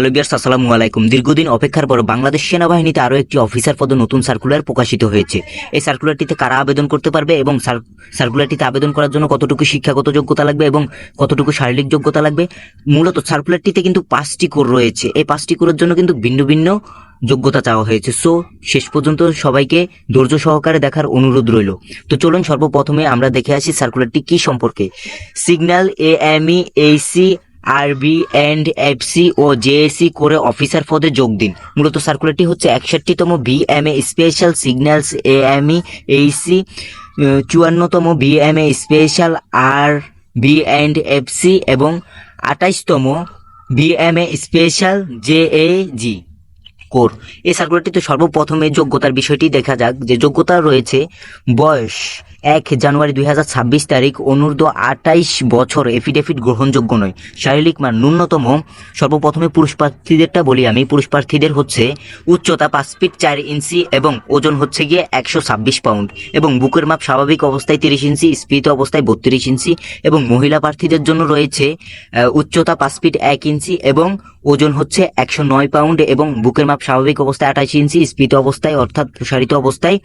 Hello বিয়ার্স আসসালামু আলাইকুম। দীর্ঘদিন অপেক্ষার পর বাংলাদেশ সেনাবাহিনীতে আরও একটি অফিসার পদে নতুন সার্কুলার প্রকাশিত হয়েছে। এই সার্কুলারটিতে কারা আবেদন করতে পারবে এবং সার- সার্কুলারটিতে আবেদন করার জন্য কতটুকু শিক্ষাগত যোগ্যতা লাগবে এবং কতটুকু শারীরিক যোগ্যতা লাগবে? মূলত সার্কুলারটিতে কিন্তু পাঁচটি কোর রয়েছে। এই পাঁচটি কোরের জন্য কিন্তু ভিন্ন ভিন্ন যোগ্যতা চাওয়া হয়েছে। সো, শেষ পর্যন্ত সবাইকে ধৈর্য সহকারে দেখার অনুরোধ রইল। তো চলুন সর্বপ্রথমে আমরা দেখে আসি সার্কুলারটি কি সম্পর্কে। Signal A M E AEC RB and FC O JAC করে অফিসার পদে যোগ দিন। মূলত সার্কুলারটি হচ্ছে একষট্টিতম B M A special signals A M E AEC চুয়ান্নতম B M A special R V and F C এবং আঠাইশতম A special J A G corps. এই সার্কুলারটিতে সর্বপ্রথমে যোগ্যতার বিষয়টি দেখা যাক। যে যোগ্যতা রয়েছে বয়স এক জানুয়ারি দু হাজার ছাব্বিশ তারিখ অনূর্ধ্ব আটাইশ বছর এফিডেভিট গ্রহণযোগ্য নয়। শারীরিক মান ন্যূনতম সর্বপ্রথমে পুরুষ প্রার্থীদেরটা বলি আমি। পুরুষ প্রার্থীদের হচ্ছে উচ্চতা পাঁচ ফিট চার ইঞ্চি এবং ওজন হচ্ছে গিয়ে একশো ছাব্বিশ পাউন্ড এবং বুকের মাপ স্বাভাবিক অবস্থায় তিরিশ ইঞ্চি, স্ফীত অবস্থায় বত্রিশ ইঞ্চি এবং মহিলা প্রার্থীদের জন্য রয়েছে উচ্চতা পাঁচ ফিট এক ইঞ্চি এবং ওজন হচ্ছে একশো নয় পাউন্ড এবং বুকের মাপ স্বাভাবিক অবস্থায় আঠাশ ইঞ্চি, স্ফীত অবস্থায় অর্থাৎ প্রসারিত অবস্থায়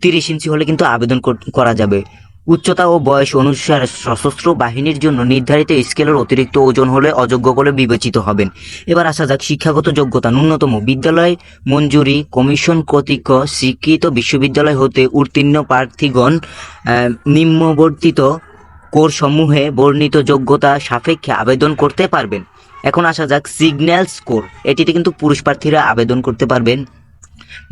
তিরিশ ইঞ্চি হলে কিন্তু আবেদন কর- করা যাবে। উচ্চতা ও বয়স অনুসারে সশস্ত্র বাহিনীর জন্য নির্ধারিত স্কেলের অতিরিক্ত ওজন হলে অযোগ্য বলে বিবেচিত হবেন। এবার আসা যাক শিক্ষাগত যোগ্যতা। ন্যূনতম বিদ্যালয় মঞ্জুরি কমিশন কর্তৃক স্বীকৃত বিশ্ববিদ্যালয় হতে উত্তীর্ণ প্রার্থীগণ নিম্নবর্তিত কোর সমূহে বর্ণিত যোগ্যতা সাপেক্ষে আবেদন করতে পারবেন। এখন আসা যাক সিগন্যাল স্কোর। এটিতে কিন্তু পুরুষ প্রার্থীরা আবেদন করতে পারবেন।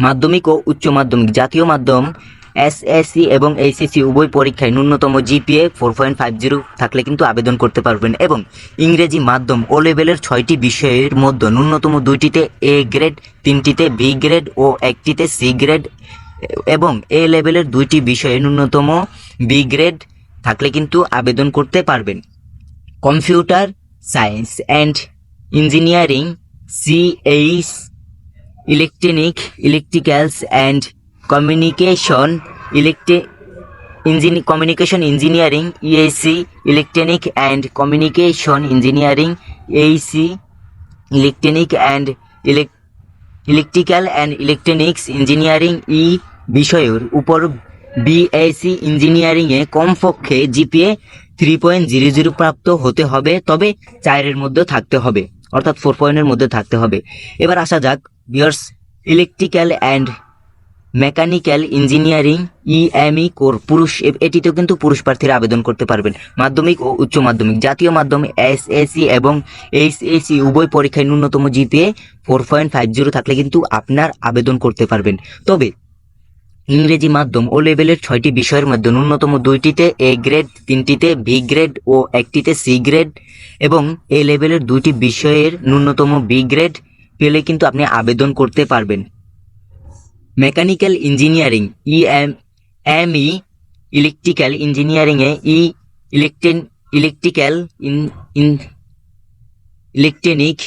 মাধ্যমিক ও উচ্চ মাধ্যমিক। জাতীয় মাধ্যম এসএসসি এবং এইচএসসি উভয় পরীক্ষায় ন্যূনতম GPA four point five zero থাকলে কিন্তু আবেদন করতে পারবেন এবং ইংরেজি মাধ্যম ও লেভেলের ছয়টি বিষয়ের মধ্যে ন্যূনতম দুইটিতে এ গ্রেড, তিনটিতে বি গ্রেড ও একটিতে সি গ্রেড এবং এ লেভেলের দুইটি বিষয়ে ন্যূনতম বি গ্রেড থাকলে কিন্তু আবেদন করতে পারবেন। Computer science and engineering, C H, electronic, electricals and communication electric engine communication engineering E A C electronic and communication engineering AEC electronic and elect electrical and electronics engineering E বিষয়ের উপর BSc ইঞ্জিনিয়ারিংয়ে কমপক্ষে GPA three point zero zero প্রাপ্ত হতে হবে, তবে চারের মধ্যে থাকতে হবে, অর্থাৎ ফোর পয়েন্টের মধ্যে থাকতে হবে। এবার আসা যাক বিয়ার্স electrical and mechanical engineering EME corps, পুরুষ এটিতেও কিন্তু পুরুষ প্রার্থীরা আবেদন করতে পারবেন। মাধ্যমিক ও উচ্চ মাধ্যমিক। জাতীয় মাধ্যমে এসএসসি এবং এইচ এইচএসসি উভয় পরীক্ষায় ন্যূনতম GPA four point five zero থাকলে কিন্তু আপনার আবেদন করতে পারবেন। তবে ইংরেজি মাধ্যম ও লেভেলের ছয়টি বিষয়ের মধ্যে ন্যূনতম দুইটিতে এ গ্রেড, তিনটিতে বি গ্রেড ও একটিতে সি গ্রেড এবং এ লেভেলের দুইটি বিষয়ের ন্যূনতম বি গ্রেড পেলে কিন্তু আপনি আবেদন করতে পারবেন। Mechanical engineering E M M E electrical ইঞ্জিনিয়ারিংয়ে E electron electrical in in electronic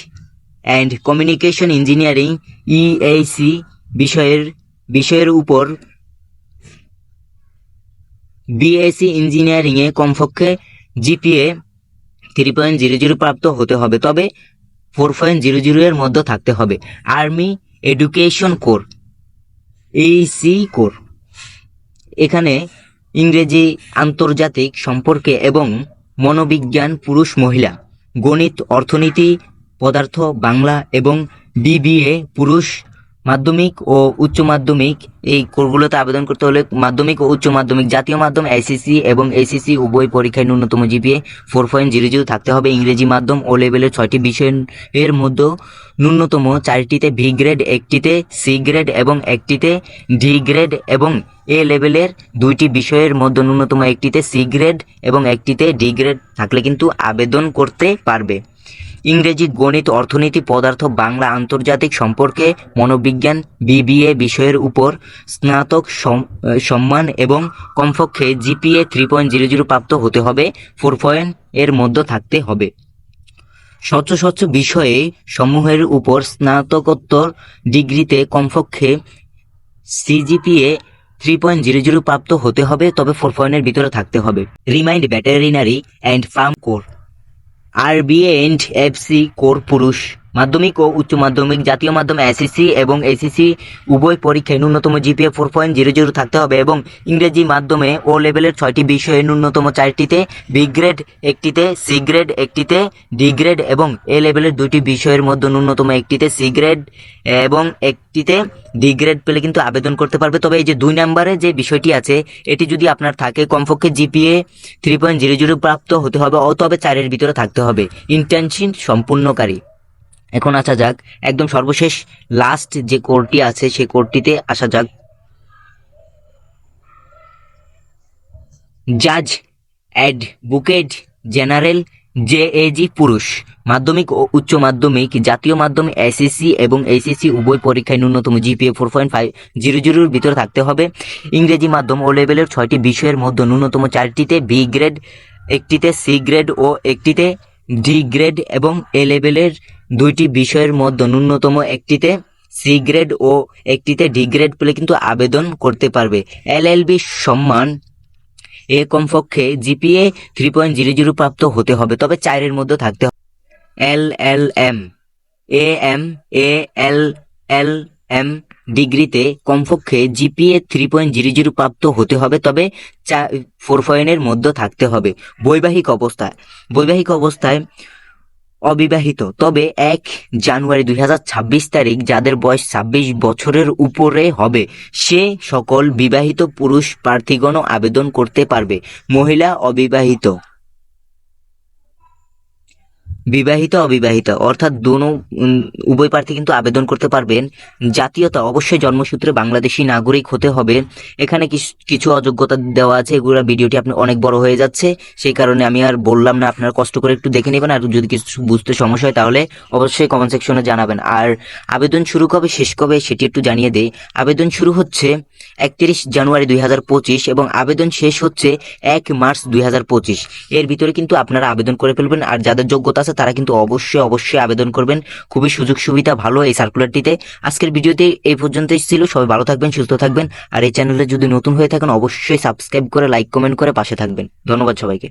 and communication engineering E A C বিষয়ের বিষয়ের উপর বিএসসি ইঞ্জিনিয়ারিংয়ে কমপক্ষে GPA three point zero zero প্রাপ্ত হতে হবে। তবে ফোর পয়েন্ট জিরো জিরো এর মধ্যে থাকতে হবে। Army education corps AEC corps. এখানে ইংরেজি আন্তর্জাতিক সম্পর্কে এবং মনোবিজ্ঞান পুরুষ মহিলা, গণিত, অর্থনীতি, পদার্থ, বাংলা এবং বিবিএ পুরুষ মাধ্যমিক ও উচ্চ মাধ্যমিক এই কোর্সগুলোতে আবেদন করতে হলে মাধ্যমিক ও উচ্চ মাধ্যমিক জাতীয় মাধ্যম, এসএসসি এবং এসএসসি উভয় পরীক্ষায় ন্যূনতম GPA four point zero zero থাকতে হবে। ইংরেজি মাধ্যম ও লেভেলের ছয়টি বিষয়ের মধ্যে ন্যূনতম চারটিতে ভি গ্রেড, একটিতে সি গ্রেড এবং একটিতে ডি গ্রেড এবং এ লেভেলের দুইটি বিষয়ের মধ্যে ন্যূনতম একটিতে সি গ্রেড এবং একটিতে ডি গ্রেড থাকলে কিন্তু আবেদন করতে পারবে। ইংরেজি গণিত অর্থনীতি পদার্থ বাংলা আন্তর্জাতিক সম্পর্কে মনোবিজ্ঞান, বিবিএ বিষয়ের উপর স্নাতক সম- সম্মান এবং কমপক্ষে GPA three point zero zero প্রাপ্ত হতে হবে ফোর পয়েন্ট এর মধ্যে থাকতে হবে। স্বচ্ছ স্বচ্ছ বিষয়ে সমূহের উপর স্নাতকোত্তর ডিগ্রিতে কমপক্ষে CGPA three point zero zero প্রাপ্ত হতে হবে, তবে ফোর পয়েন্টের ভিতরে থাকতে হবে। Remount veterinary and farm corps R V A and F C corps পুরুষ। মাধ্যমিক ও উচ্চ মাধ্যমিক জাতীয় মাধ্যম এসএসসি এবং এসএসসি উভয় পরীক্ষায় ন্যূনতম GPA four point zero zero থাকতে হবে এবং ইংরেজি মাধ্যমে ও লেভেলের ছয়টি বিষয়ে ন্যূনতম চারটিতে বি গ্রেড, একটিতে সি গ্রেড, একটিতে ডি গ্রেড এবং এ লেভেলের দুটি বিষয়ের মধ্যে ন্যূনতম একটিতে সি গ্রেড এবং একটিতে ডি গ্রেড পেলে কিন্তু আবেদন করতে পারবে। তবে এই যে দুই নম্বরে যে বিষয়টি আছে, এটি যদি আপনার থাকে, কমপক্ষে GPA three point zero zero প্রাপ্ত হতে হবে তবে চারের ভিতরে থাকতে হবে। ইন্টার্নশিপ সম্পূর্ণকারী। এখন আসা যাক। একদম সর্বশেষ লাস্ট যে কোডটি আছে, সেই কোডটিতে আসা যাক। জাজ অ্যাড অ্যাডভোকেট জেনারেল জেএজি পুরুষ। মাধ্যমিক ও উচ্চ মাধ্যমিক, জাতীয় মাধ্যমিক এসএসসি এবং এইচএসসি উভয় পরীক্ষায় ন্যূনতম GPA four point five zero জিরোর ভিতরে থাকতে হবে। ইংরেজি মাধ্যম ও লেভেলের ছয়টি বিষয়ের মধ্যে ন্যূনতম চারটিতে বি গ্রেড একটিতে সি গ্রেড ও একটিতে ডি গ্রেড এবং এ লেভেলের দুইটি বিষয়ের মধ্যে ন্যূনতম একটিতে সি গ্রেড ও একটিতে ডি গ্রেড পেলে কিন্তু আবেদন করতে পারবে। এল এলএলবি সম্মান এ কমপক্ষে GPA three point zero zero প্রাপ্ত হতে হবে, তবে চারের মধ্যে থাকতে হবে। L L M A M A L L M ডিগ্রিতে কমপক্ষে GPA three point zero zero প্রাপ্ত হতে হবে, তবে চা, ফোর পয়েন্টের মধ্যে থাকতে হবে। বৈবাহিক অবস্থায় বৈবাহিক অবস্থায় অবিবাহিত। তবে এক জানুয়ারি দুই হাজার ছাব্বিশ তারিখ যাদের বয়স ছাব্বিশ বছরের উপরে হবে, সে সকল বিবাহিত পুরুষ প্রার্থীগণ আবেদন করতে পারবে। মহিলা অবিবাহিত। বিবাহিত, অবিবাহিত, অর্থাৎ দোনো উভয় প্রার্থী কিন্তু আবেদন করতে পারবেন। জাতীয়তা, অবশ্যই জন্মসূত্রে বাংলাদেশি নাগরিক হতে হবে। এখানে কিছু- অযোগ্যতা দেওয়া আছে, এগুলো ভিডিওটি আপনি, অনেক বড় হয়ে যাচ্ছে। সেই কারণে আমি আর বললাম না, আপনারা কষ্ট করে একটু দেখে নেবেন। আর যদি কিছু বুঝতে সমস্যা হয় তাহলে অবশ্যই কমেন্ট সেকশনে জানাবেন। আর আবেদন শুরু কবে, শেষ কবে, সেটি একটু জানিয়ে দেই। আবেদন শুরু হচ্ছে একত্রিশ জানুয়ারি দুই হাজার পঁচিশ এবং আবেদন শেষ হচ্ছে এক মার্চ দুই হাজার পঁচিশ। এর ভিতরে কিন্তু আপনারা আবেদন করে ফেলবেন। আর যাদের যোগ্যতা আছে তারা কিন্তু অবশ্যই অবশ্যই আবেদন করবেন। খুবই সুযোগ সুবিধা, ভালো এই সার্কুলারটিতে আজকের ভিডিওতে এই পর্যন্তই ছিল। সবাই ভালো থাকবেন, সুস্থ থাকবেন। আর এই চ্যানেলে যদি নতুন হয়ে থাকেন, অবশ্যই সাবস্ক্রাইব করে লাইক কমেন্ট করে পাশে থাকবেন। ধন্যবাদ সবাইকে।